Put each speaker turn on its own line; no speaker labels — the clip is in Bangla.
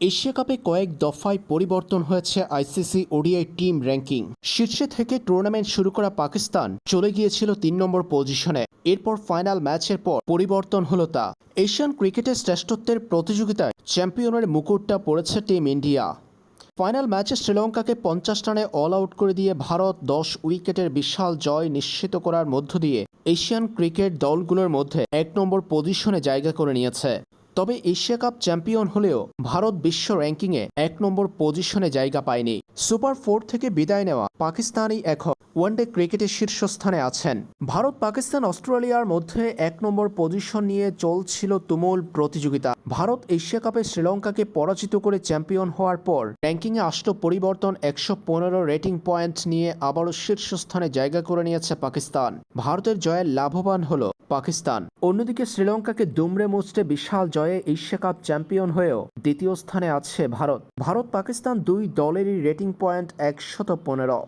এশিয়া কাপে কয়েক দফায় পরিবর্তন হয়েছে আইসিসি ওডিআই টিম র্যাঙ্কিং। শীর্ষে থেকে টুর্নামেন্ট শুরু করা পাকিস্তান চলে গিয়েছিল তিন নম্বর পজিশনে। এরপর ফাইনাল ম্যাচের পর পরিবর্তন হলো তা। এশিয়ান ক্রিকেটের শ্রেষ্ঠত্বের প্রতিযোগিতায় চ্যাম্পিয়নের মুকুটটা পড়েছে টিম ইন্ডিয়া। ফাইনাল ম্যাচে শ্রীলঙ্কাকে পঞ্চাশ রানে অল আউট করে দিয়ে ভারত দশ উইকেটের বিশাল জয় নিশ্চিত করার মধ্য দিয়ে এশিয়ান ক্রিকেট দলগুলোর মধ্যে এক নম্বর পজিশনে জায়গা করে নিয়েছে। তবে এশিয়া কাপ চ্যাম্পিয়ন হলেও ভারত বিশ্ব র্যাঙ্কিংয়ে এক নম্বর পজিশনে জায়গা পায়নি। সুপার ফোর থেকে বিদায় নেওয়া পাকিস্তানই এখন ওয়ানডে ক্রিকেটের শীর্ষস্থানে আছেন। ভারত, পাকিস্তান, অস্ট্রেলিয়ার মধ্যে এক নম্বর পজিশন নিয়ে চলছিল তুমুল প্রতিযোগিতা। ভারত এশিয়া কাপে শ্রীলঙ্কাকে পরাজিত করে চ্যাম্পিয়ন হওয়ার পর র্যাঙ্কিংয়ে আসলো পরিবর্তন একশো পনেরো রেটিং পয়েন্ট নিয়ে আবারও শীর্ষস্থানে জায়গা করে নিয়েছে পাকিস্তান। ভারতের জয়ের লাভবান হল পাকিস্তান। অন্যদিকে শ্রীলঙ্কাকে দুমড়ে মুচড়ে বিশাল জয়ে এশিয়া কাপ চ্যাম্পিয়ন হয়েও দ্বিতীয় স্থানে আছে ভারত। ভারত পাকিস্তান দুই দলেরই রেটিং পয়েন্ট একশত পনেরো।